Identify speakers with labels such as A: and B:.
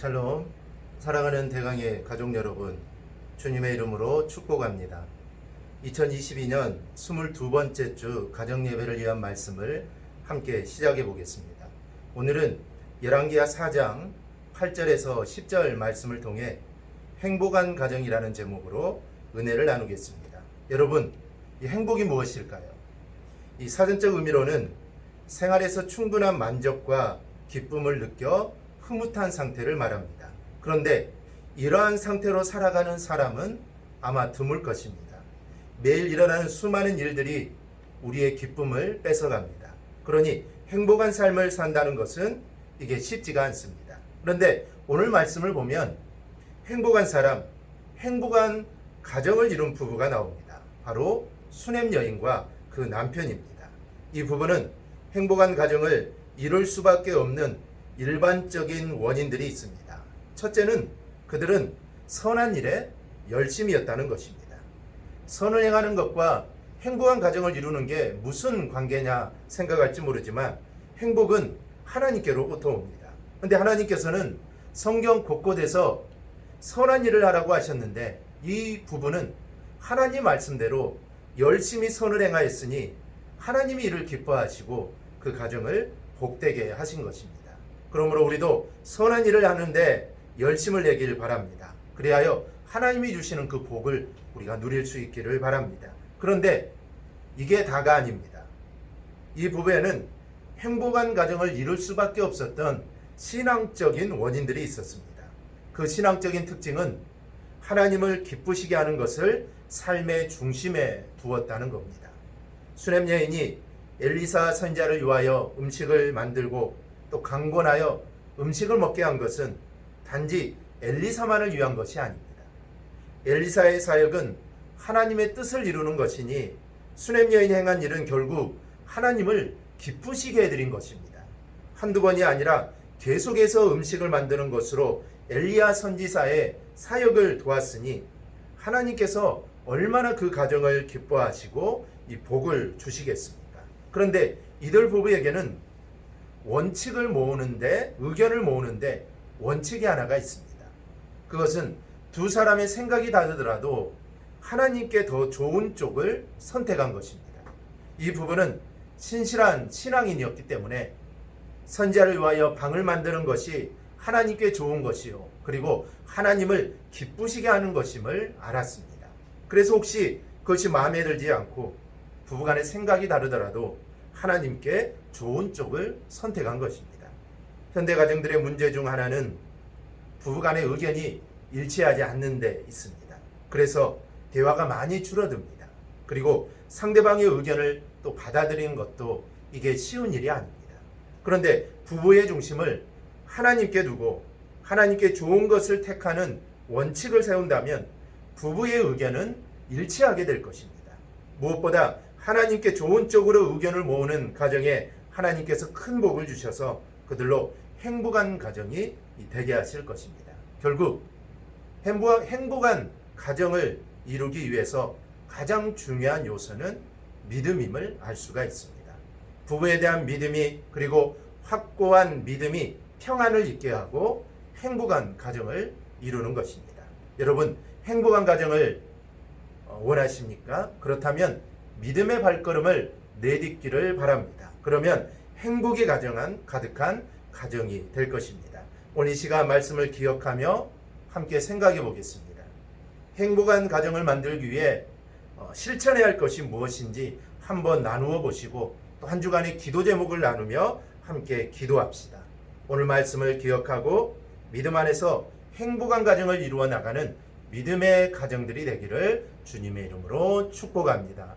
A: 샬롬 사랑하는 대강의 가족 여러분 주님의 이름으로 축복합니다. 2022년 22번째 주 가정 예배를 위한 말씀을 함께 시작해 보겠습니다. 오늘은 열왕기하 4장 8절에서 10절 말씀을 통해 행복한 가정이라는 제목으로 은혜를 나누겠습니다. 여러분, 이 행복이 무엇일까요? 이 사전적 의미로는 생활에서 충분한 만족과 기쁨을 느껴 흐뭇한 상태를 말합니다. 그런데 이러한 상태로 살아가는 사람은 아마 드물 것입니다. 매일 일어나는 수많은 일들이 우리의 기쁨을 뺏어갑니다. 그러니 행복한 삶을 산다는 것은 이게 쉽지가 않습니다. 그런데 오늘 말씀을 보면 행복한 사람, 행복한 가정을 이룬 부부가 나옵니다. 바로 수냄 여인과 그 남편입니다. 이 부부는 행복한 가정을 이룰 수밖에 없는 일반적인 원인들이 있습니다. 첫째는 그들은 선한 일에 열심이었다는 것입니다. 선을 행하는 것과 행복한 가정을 이루는 게 무슨 관계냐 생각할지 모르지만 행복은 하나님께로부터 옵니다. 근데 하나님께서는 성경 곳곳에서 선한 일을 하라고 하셨는데 이 부부는 하나님 말씀대로 열심히 선을 행하였으니 하나님이 이를 기뻐하시고 그 가정을 복되게 하신 것입니다. 그러므로 우리도 선한 일을 하는데 열심을 내길 바랍니다. 그리하여 하나님이 주시는 그 복을 우리가 누릴 수 있기를 바랍니다. 그런데 이게 다가 아닙니다. 이 부부에는 행복한 가정을 이룰 수밖에 없었던 신앙적인 원인들이 있었습니다. 그 신앙적인 특징은 하나님을 기쁘시게 하는 것을 삶의 중심에 두었다는 겁니다. 수냄 여인이 엘리사 선자를 위하여 음식을 만들고 또 강권하여 음식을 먹게 한 것은 단지 엘리사만을 위한 것이 아닙니다. 엘리사의 사역은 하나님의 뜻을 이루는 것이니 수냄 여인이 행한 일은 결국 하나님을 기쁘시게 해드린 것입니다. 한두 번이 아니라 계속해서 음식을 만드는 것으로 엘리야 선지사의 사역을 도왔으니 하나님께서 얼마나 그 가정을 기뻐하시고 이 복을 주시겠습니까? 그런데 이들 부부에게는 원칙을 모으는데 의견을 모으는데 원칙이 하나가 있습니다. 그것은 두 사람의 생각이 다르더라도 하나님께 더 좋은 쪽을 선택한 것입니다. 이 부분은 신실한 신앙인이었기 때문에 선자를 위하여 방을 만드는 것이 하나님께 좋은 것이요. 그리고 하나님을 기쁘시게 하는 것임을 알았습니다. 그래서 혹시 그것이 마음에 들지 않고 부부간의 생각이 다르더라도 하나님께 좋은 쪽을 선택한 것입니다. 현대 가정들의 문제 중 하나는 부부간의 의견이 일치하지 않는 데 있습니다. 그래서 대화가 많이 줄어듭니다. 그리고 상대방의 의견을 또 받아들이는 것도 이게 쉬운 일이 아닙니다. 그런데 부부의 중심을 하나님께 두고 하나님께 좋은 것을 택하는 원칙을 세운다면 부부의 의견은 일치하게 될 것입니다. 무엇보다 하나님께 좋은 쪽으로 의견을 모으는 가정에 하나님께서 큰 복을 주셔서 그들로 행복한 가정이 되게 하실 것입니다. 결국 행복한, 가정을 이루기 위해서 가장 중요한 요소는 믿음임을 알 수가 있습니다. 부부에 대한 믿음이 그리고 확고한 믿음이 평안을 있게 하고 행복한 가정을 이루는 것입니다. 여러분 행복한 가정을 어, 원하십니까? 그렇다면 믿음의 발걸음을 내딛기를 바랍니다. 그러면 행복이 가정한 가득한 가정이 될 것입니다. 오늘 이 시간 말씀을 기억하며 함께 생각해 보겠습니다. 행복한 가정을 만들기 위해 어, 실천해야 할 것이 무엇인지 한번 나누어 보시고 또 한 주간의 기도 제목을 나누며 함께 기도합시다. 오늘 말씀을 기억하고 믿음 안에서 행복한 가정을 이루어 나가는 믿음의 가정들이 되기를 주님의 이름으로 축복합니다.